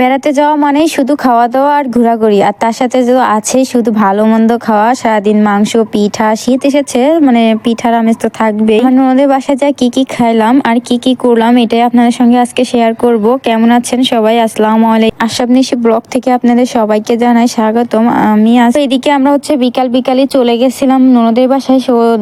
বেড়াতে যাওয়া মানেই শুধু খাওয়া দাওয়া আর ঘোরাঘুরি। আর তার সাথে যে আছে শুধু ভালো মন্দ খাওয়া, সারাদিন মাংস, পিঠা, শীত এসেছে মানে পিঠার আমেজ তো থাকবেই। আমার ননদের বাসায় যা কি কি খাইলাম আর কি কি করলাম, এটাই আপনাদের সঙ্গে আজকে শেয়ার করব। কেমন আছেন সবাই? আসসালামু আলাইকুম। আশরাফ ব্লগ থেকে আপনাদের সবাইকে জানাই স্বাগতম। আমি আজ এদিকে আমরা হচ্ছে বিকাল বিকালে চলে গেছিলাম ননদের বাসায়।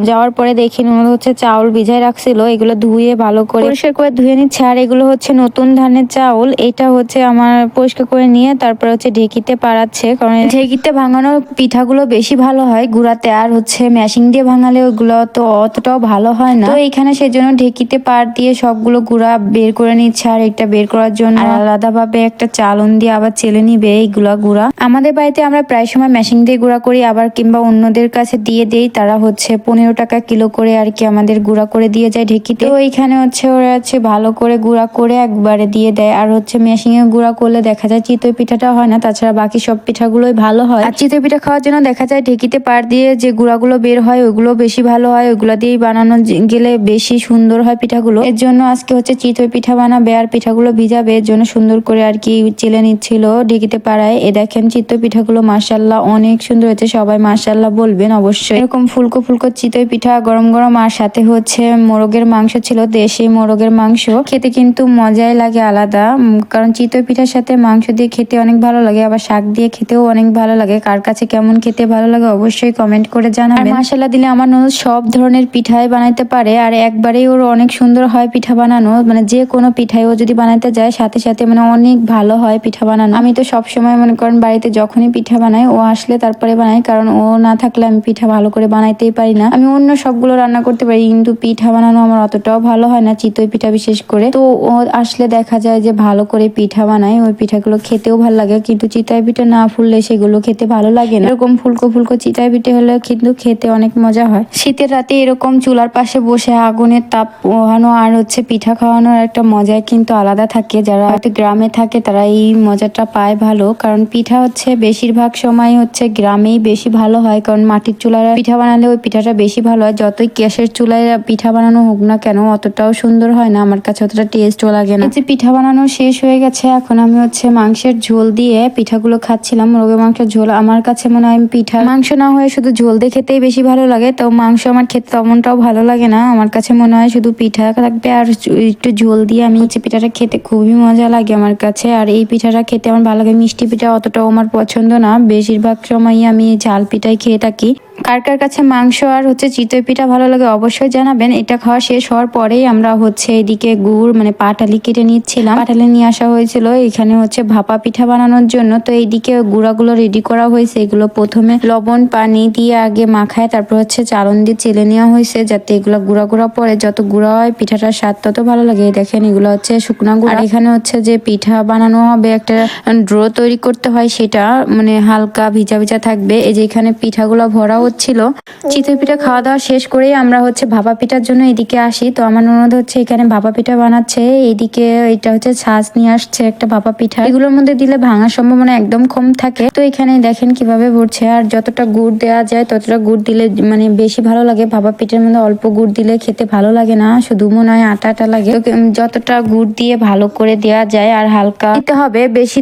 যাওয়ার পরে দেখি ননদ হচ্ছে চাউল ভিজাই রাখছিল, এগুলো ধুয়ে ভালো করে পরিষ্কার করে ধুয়ে নিচ্ছে। আর এগুলো হচ্ছে নতুন ধানের চাউল। এটা হচ্ছে আমার পরিষ্কার করে নিয়ে তারপর হচ্ছে ঢেকিতে পাড়াচ্ছে কারণ ঢেকিতে ভাঙানো পিঠাগুলো বেশি ভালো হয় গুঁড়াতে আর হচ্ছে মেশিং দিয়ে ভাঙালে ওগুলো তো অতটাও ভালো হয় না। তো এখানে সেই জন্য ঢেকিতে পাড় দিয়ে সবগুলো গুঁড়া বের করে নিচ্ছে আর এটা বের করার জন্য আলাদাভাবে একটা চালন দিয়ে আবার চেলে নিবে এইগুলা গুঁড়া। আমাদের বাড়িতে আমরা প্রায় সময় মেশিং দিয়ে গুঁড়া করি আবার কিংবা অন্যদের কাছে দিয়ে দেই তারা হচ্ছে পনেরো টাকা কিলো করে আর কি আমাদের গুঁড়া করে দিয়ে যায় ঢেকিতে। তো এইখানে হচ্ছে ওরা হচ্ছে ভালো করে গুঁড়া করে একবারে দিয়ে দেয় আর হচ্ছে মেশিং এ গুঁড়া করলে দেখা যায় চিতই পিঠাটা হয় না, তাছাড়া বাকি সব পিঠাগুলোই ভালো হয়। আর চিতই পিঠা খাওয়ার জন্য দেখা যায় ঢেকিতে পাড় দিয়ে যে গুঁড়াগুলো বের হয়, ওইগুলো বেশি ভালো হয়, ওইগুলো দিয়েই বানানো গেলে বেশি সুন্দর হয় পিঠাগুলো। এর জন্য আজকে হচ্ছে চিতই পিঠা বানাবে আর পিঠাগুলো ভিজাবে, এর জন্য সুন্দর করে আর কি চেলে নিচ্ছিল ঢেকিতে পাড়ায়। এ দেখেন চিতই পিঠাগুলো মার্শাল্লাহ অনেক সুন্দর হয়েছে, সবাই মার্শাল্লাহ বলবেন অবশ্যই। এরকম ফুলকো ফুলকো চিতই পিঠা গরম গরম আর সাথে হচ্ছে মোরগের মাংস ছিল, দেশি মোরগের মাংস। খেতে কিন্তু মজাই লাগে আলাদা কারণ চিতই পিঠার সাথে মাংস দিয়ে খেতে অনেক ভালো লাগে, আবার শাক দিয়ে খেতেও অনেক ভালো লাগে। কার কাছে কেমন খেতে ভালো লাগে অবশ্যই কমেন্ট করে জানাবেন। মশলা দিলে আমার ননদ সব ধরনের পিঠাই বানাইতে পারে, আর একবারেই ওর অনেক সুন্দর হয় পিঠা বানানো। মানে যে কোনো পিঠাই ও যদি বানাইতে যায়, সাথে সাথে মানে অনেক ভালো হয় পিঠা বানানো। আমি তো সব সময় মনে করেন বাড়িতে যখনই পিঠা বানাই, ও আসলে তারপরে বানাই, কারণ ও না থাকলে আমি পিঠা ভালো করে বানাইতেই পারি না। আমি অন্য সবগুলো রান্না করতে পারি, কিন্তু পিঠা বানানো আমার অতটাও ভালো হয় না, চিতই পিঠা বিশেষ করে। তো ও আসলে দেখা যায় যে ভালো করে পিঠা বানায় ওই পিঠাগুলো খেতেও ভালো লাগে, কিন্তু চিতাই পিঠা না ফুললে সেগুলো খেতে ভালো লাগে না। এরকম ফুলকো ফুলকো চিতাই পিঠে হলে কিন্তু খেতে অনেক মজা হয়। শীতের রাতে এরকম চুলার পাশে বসে আগুনের তাপ পোহানো আর হচ্ছে পিঠা খাওয়ানোর একটা মজাই কিন্তু আলাদা থাকে। যারা হয়তো গ্রামে থাকে তারা এই মজাটা পায় ভালো, কারণ পিঠা হচ্ছে বেশিরভাগ সময় হচ্ছে গ্রামেই বেশি ভালো হয়, কারণ মাটির চুলায় পিঠা বানালে ওই পিঠাটা বেশি ভালো হয়। যতই গ্যাসের চুলায় পিঠা বানানো হোক না কেন, অতটাও সুন্দর হয় না। আমার কাছে অতটা টেস্টও লাগে না। যে পিঠা বানানো শেষ হয়ে গেছে, এখন আমি হচ্ছে মাংসের ঝোল দিয়ে পিঠাগুলো খাচ্ছিলাম মুরগের মাংসের ঝোল। আমার কাছে মনে হয় পিঠা মাংস না হয়ে শুধু ঝোল দিয়ে খেতেই বেশি ভালো লাগে, তো মাংস আমার খেতে তেমনটাও ভালো লাগে না। আমার কাছে মনে হয় শুধু পিঠা থাকবে আর একটু ঝোল দিয়ে আমি হচ্ছে পিঠাটা খেতে খুবই মজা লাগে আমার কাছে। আর এই পিঠাটা খেতে আমার ভালো লাগে, মিষ্টি পিঠা অতটাও আমার পছন্দ না। বেশিরভাগ সময়ই আমি ঝাল পিঠাই খেয়ে থাকি। কার কার কাছে মাংস আর হচ্ছে চিতই পিঠা ভালো লাগে অবশ্যই জানাবেন। এটা খাওয়া শেষ হওয়ার পরেই আমরা হচ্ছে এদিকে গুড় মানে পাটালি কেটে নিচ্ছিলাম। পাটালি নিয়ে আসা হয়েছিল এখানে হচ্ছে ভাপা পিঠা বানানোর জন্য। তো এইদিকে গুঁড়াগুলো রেডি করা হয়েছে। এগুলো প্রথমে লবণ, পানি দিয়ে আগে মাখায়, তারপর হচ্ছে চালন দিয়ে চেলে নেওয়া হয়েছে যাতে এগুলো গুঁড়া গুঁড়া পরে যত গুঁড়া হয় পিঠাটার স্বাদ তত ভালো লাগে। দেখেন এগুলো হচ্ছে শুকনা গুঁড়া। এখানে হচ্ছে যে পিঠা বানানো হবে, একটা ড্র তৈরি করতে হয় সেটা মানে হালকা ভিজা ভিজা থাকবে। এই যে এখানে পিঠাগুলো ভরা হচ্ছিল। চিতই পিঠা খাওয়া দাওয়া শেষ করেই আমরা হচ্ছে ভাপা পিঠার জন্য এদিকে আসি। তো আমার ননদ হচ্ছে এখানে ভাপা পিঠা বানাচ্ছে। এইদিকে এটা হচ্ছে ছাঁচ নিয়ে আসছে একটা ভাপা পিঠা। এগুলোর মধ্যে দিলে ভাঙার সম্ভাবনা একদম কম থাকে। তো এখানে দেখেন কীভাবে ভরছে। আর যতটা গুড় দেওয়া যায়, ততটা গুড় দিলে মানে বেশি ভালো লাগে। ভাপা পিঠার মধ্যে অল্প গুড় দিলে খেতে ভালো লাগে না। শুধু মনে হয় আটা আটা লাগে যতটা গুড় দিয়ে ভালো করে দেওয়া যায় আর হালকা দিতে হবে, বেশি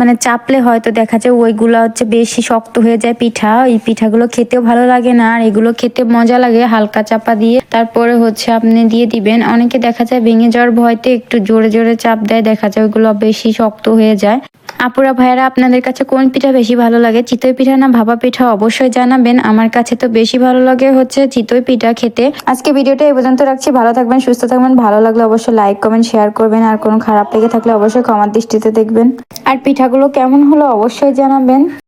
মানে চাপলে হয়তো দেখা যায় ওইগুলো হচ্ছে বেশি শক্ত হয়ে যায় পিঠা। এই পিঠাগুলো খেতেও ভালো লাগে না, আর এগুলো খেতে মজা লাগে হালকা চাপা দিয়ে। তারপরে হচ্ছে আপনি দিয়ে দিবেন। অনেকে দেখা যায় ভেঙে যাওয়ার ভয়তে একটু জোরে জোরে চাপ দেয়, দেখা যায় ওইগুলো বেশি শক্ত হয়ে যায়। আপুরা ভাইয়ারা, আপনাদের কাছে কোন পিঠা বেশি ভালো লাগে? চিতই পিঠা না ভাপা পিঠা? অবশ্যই জানাবেন। আমার কাছে তো বেশি ভালো লাগে হচ্ছে চিতই পিঠা খেতে। আজকে ভিডিওটা এই পর্যন্ত রাখছি। ভালো থাকবেন, সুস্থ থাকবেন। ভালো লাগলে অবশ্যই লাইক কমেন্ট শেয়ার করবেন। আর কোনো খারাপ লেগে থাকলে অবশ্যই ক্ষমার দৃষ্টিতে দেখবেন। আর পিঠাগুলো কেমন হলো অবশ্যই জানাবেন।